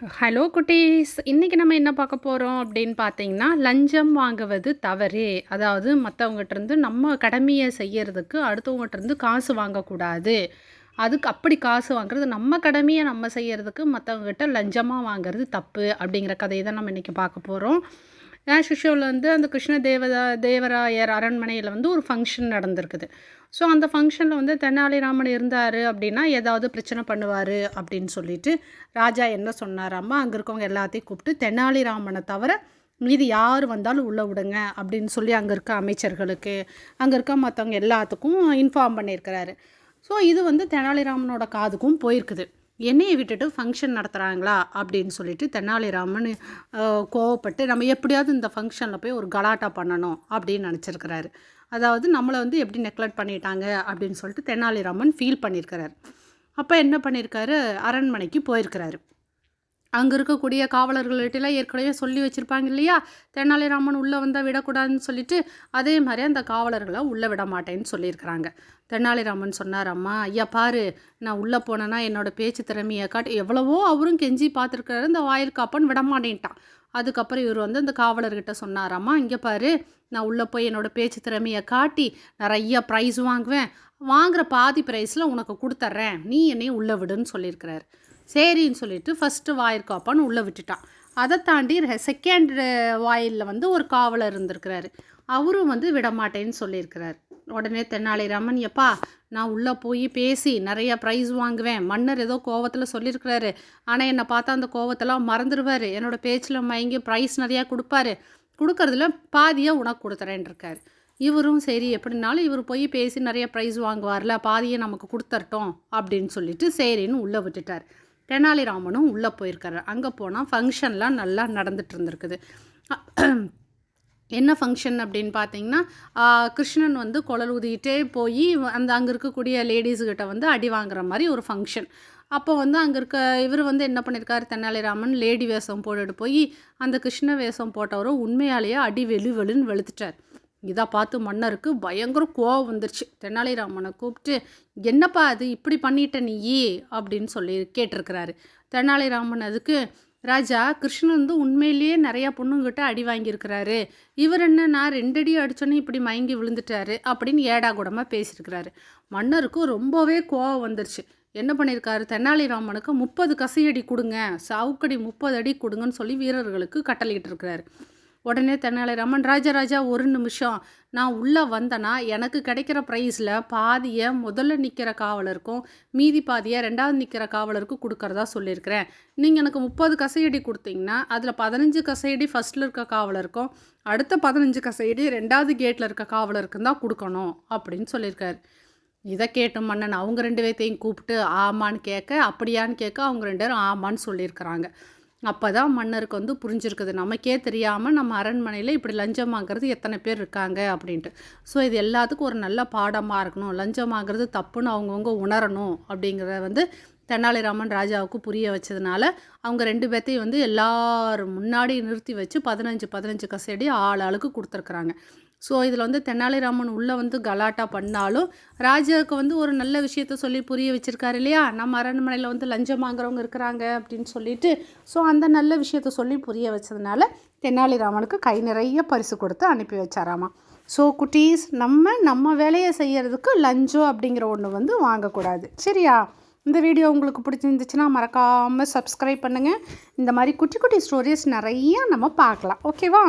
Hello குட்டீஸ் இன்றைக்கி நம்ம என்ன பார்க்க போகிறோம் அப்படின்னு பார்த்தீங்கன்னா லஞ்சம் வாங்குவது தவறு. அதாவது மற்றவங்ககிட்ட இருந்து நம்ம கடமையை செய்கிறதுக்கு அடுத்தவங்ககிட்டருந்து காசு வாங்கக்கூடாது. அதுக்கு அப்படி காசு வாங்குறது நம்ம கடமையை நம்ம செய்கிறதுக்கு மற்றவங்ககிட்ட லஞ்சமாக வாங்குறது தப்பு அப்படிங்கிற கதையை தான் நம்ம இன்றைக்கி பார்க்க போகிறோம் சிஷோவில் வந்து அந்த கிருஷ்ண தேவதா தேவராயர் அரண்மனையில் வந்து ஒரு ஃபங்க்ஷன் நடந்திருக்குது. ஸோ அந்த ஃபங்க்ஷனில் வந்து தெனாலிராமன் இருந்தார் அப்படின்னா ஏதாவது பிரச்சனை பண்ணுவார் அப்படின்னு சொல்லிட்டு ராஜா என்ன சொன்னாராம்மா அங்கே இருக்கவங்க எல்லாத்தையும் கூப்பிட்டு தெனாலிராமனை தவிர மீதி யார் வந்தாலும் உள்ளே விடுங்க அப்படின்னு சொல்லி அங்கே இருக்க அமைச்சர்களுக்கு அங்கே இருக்க மற்றவங்க எல்லாத்துக்கும் இன்ஃபார்ம் பண்ணியிருக்கிறாரு. ஸோ இது வந்து தெனாலிராமனோட காதுக்கும் போயிருக்குது. என்னையை விட்டுட்டு ஃபங்க்ஷன் நடத்துகிறாங்களா அப்படின்னு சொல்லிட்டு தெனாலிராமன் கோவப்பட்டு நம்ம எப்படியாவது இந்த ஃபங்க்ஷனில் போய் ஒரு கலாட்டா பண்ணணும் அப்படின்னு நினச்சிருக்கிறாரு. அதாவது நம்மளை வந்து எப்படி நெக்லெக்ட் பண்ணிட்டாங்க அப்படின்னு சொல்லிட்டு தெனாலிராமன் ஃபீல் பண்ணியிருக்கிறாரு அப்போ என்ன பண்ணியிருக்காரு அரண்மனைக்கு போயிருக்கிறாரு. அங்கே இருக்கக்கூடிய காவலர்கள்ட்டெல்லாம் ஏற்கனவே சொல்லி வச்சுருப்பாங்க இல்லையா? தெனாலிராமன் உள்ளே வந்தால் விடக்கூடாதுன்னு சொல்லிட்டு அதே மாதிரி அந்த காவலர்களை உள்ளே விட மாட்டேன்னு சொல்லியிருக்கிறாங்க. தெனாலிராமன் சொன்னார் அம்மா ஐயா பாரு நான் உள்ளே போனேன்னா என்னோடய பேச்சு திறமையை காட்டி எவ்வளவோ அவரும் கெஞ்சி பார்த்துருக்காரு இந்த வாயில் காப்பன் விட மாட்டேன்ட்டான். அதுக்கப்புறம் இவர் வந்து அந்த காவலர்கிட்ட சொன்னாராம்மா இங்கே பாரு நான் உள்ளே போய் என்னோடய பேச்சு திறமையை காட்டி நிறைய ப்ரைஸ் வாங்குவேன். வாங்குற பாதி ப்ரைஸில் உனக்கு கொடுத்துட்றேன் நீ என்னையும் உள்ளே விடுன்னு சொல்லியிருக்கிறாரு. சரின்னு சொல்லிட்டு ஃபஸ்ட்டு வாயிற்காப்பான்னு உள்ளே விட்டுட்டான். அதை தாண்டி செகண்ட் வாயிலில் வந்து ஒரு காவலர் இருந்திருக்கிறாரு. அவரும் வந்து விடமாட்டேன்னு சொல்லியிருக்கிறார். உடனே தென்னாலிராமன் எப்பா நான் உள்ளே போய் பேசி நிறைய ப்ரைஸ் வாங்குவேன். மன்னர் ஏதோ கோவத்தில் சொல்லியிருக்கிறாரு. ஆனால் என்னை பார்த்தா அந்த கோவத்தெல்லாம் மறந்துடுவார் என்னோடய பேச்சில் மயங்கி ப்ரைஸ் நிறையா கொடுப்பாரு. கொடுக்கறதுல பாதியாக உனக்கு கொடுத்துறேன் இருக்கார் இவரும் சரி எப்படினாலும் இவர் போய் பேசி நிறைய ப்ரைஸ் வாங்குவார்ல பாதியை நமக்கு கொடுத்துர்ட்டோம். அப்படின்னு சொல்லிட்டு சரின்னு உள்ளே விட்டுட்டார். தெனாலிராமனும் உள்ளே போயிருக்காரு. அங்கே போனால் ஃபங்க்ஷன்லாம் நல்லா நடந்துட்டு இருந்திருக்குது. என்ன ஃபங்க்ஷன் அப்படின்னு பார்த்தீங்கன்னா கிருஷ்ணன் வந்து குழல் ஊதிக்கிட்டே போய் அந்த அங்கே இருக்கக்கூடிய லேடிஸுக்கிட்ட வந்து அடி வாங்குற மாதிரி ஒரு ஃபங்க்ஷன் அப்போ வந்து அங்கே இருக்க இவர் வந்து என்ன பண்ணியிருக்காரு தெனாலிராமன் லேடி வேஷம் போட்டுட்டு போய் அந்த கிருஷ்ண வேஷம் போட்டவரும் உண்மையாலேயே அடி வெளு வெளுன்னு வெளுத்துட்டார். இதை பார்த்து மன்னருக்கு பயங்கர கோவம் வந்துருச்சு. தெனாலிராமனை கூப்பிட்டு என்னப்பா அது? இப்படி பண்ணிட்ட நீ அப்படின்னு சொல்லி கேட்டிருக்கிறாரு. தெனாலிராமன் அதுக்கு ராஜா கிருஷ்ணன் வந்து உண்மையிலேயே நிறையா பொண்ணுங்கிட்ட அடி வாங்கியிருக்கிறாரு. இவர் என்ன நான் ரெண்டடி அடித்தோன்னே இப்படி மயங்கி விழுந்துட்டாரு? அப்படின்னு ஏடா கூடமாக பேசியிருக்கிறாரு. மன்னருக்கு ரொம்பவே கோவம் வந்துருச்சு. என்ன பண்ணியிருக்காரு? தெனாலிராமனுக்கு முப்பது கசையடி கொடுங்க சவுக்கடி முப்பது அடி கொடுங்கன்னு சொல்லி வீரர்களுக்கு கட்டளையிட்டு இருக்கிறாரு உடனே தெனாலிராமன் ராஜராஜா ஒரு நிமிஷம். நான் உள்ளே வந்தேன்னா எனக்கு கிடைக்கிற ப்ரைஸில் பாதியை முதல்ல நிற்கிற காவலருக்கும் மீதி பாதியை ரெண்டாவது நிற்கிற காவலருக்கும் கொடுக்கறதா சொல்லியிருக்கிறேன். நீங்கள் எனக்கு முப்பது கசையடி கொடுத்தீங்கன்னா அதில் பதினஞ்சு கசையடி ஃபஸ்ட்டில் இருக்க காவலருக்கும் அடுத்த பதினஞ்சு கசையடி ரெண்டாவது கேட்டில் இருக்க காவலருக்கும் தான் கொடுக்கணும் அப்படின்னு சொல்லியிருக்காரு. இதை கேட்டு மன்னன். அவங்க ரெண்டு பேர்த்தையும் கூப்பிட்டு ஆமான்னு கேட்க அப்படியான்னு கேட்க அவங்க ரெண்டு பேரும் ஆமான்னு சொல்லியிருக்கிறாங்க. அப்போ தான் மன்னருக்கு வந்து புரிஞ்சிருக்குது. நமக்கே தெரியாமல் நம்ம அரண்மனையில் இப்படி லஞ்சம் வாங்குறது எத்தனை பேர் இருக்காங்க அப்படின்ட்டு. ஸோ இது எல்லாத்துக்கும் ஒரு நல்ல பாடமாக இருக்கணும். லஞ்சம் வாங்குறது தப்புன்னு அவங்கவுங்க உணரணும் அப்படிங்கிறத வந்து தெனாலிராமன் ராஜாவுக்கு புரிய வச்சதுனால அவங்க ரெண்டு பேர்த்தையும் வந்து எல்லாரும் முன்னாடி நிறுத்தி வச்சு பதினஞ்சு பதினஞ்சு கசடி ஆள் ஆளுக்கு கொடுத்துருக்குறாங்க. ஸோ இதில் வந்து தெனாலிராமன் உள்ளே வந்து கலாட்டா பண்ணாலும் ராஜாவுக்கு வந்து ஒரு நல்ல விஷயத்த சொல்லி புரிய வச்சுருக்காரு இல்லையா? நம்ம அரண்மனையில் வந்து லஞ்சம் வாங்குறவங்க இருக்கிறாங்க அப்படின்னு சொல்லிட்டு ஸோ அந்த நல்ல விஷயத்த சொல்லி புரிய வச்சதுனால தெனாலிராமனுக்கு கை நிறைய பரிசு கொடுத்து அனுப்பி வச்சாராமா. ஸோ குட்டீஸ் நம்ம நம்ம வேலையை செய்கிறதுக்கு லஞ்சம் அப்படிங்கிற ஒன்று வந்து வாங்கக்கூடாது. சரியா? இந்த வீடியோ உங்களுக்கு பிடிச்சிருந்துச்சுன்னா மறக்காமல் சப்ஸ்கிரைப் பண்ணுங்கள் இந்த மாதிரி குட்டி குட்டி ஸ்டோரிஸ் நிறையா நம்ம பார்க்கலாம். ஓகேவா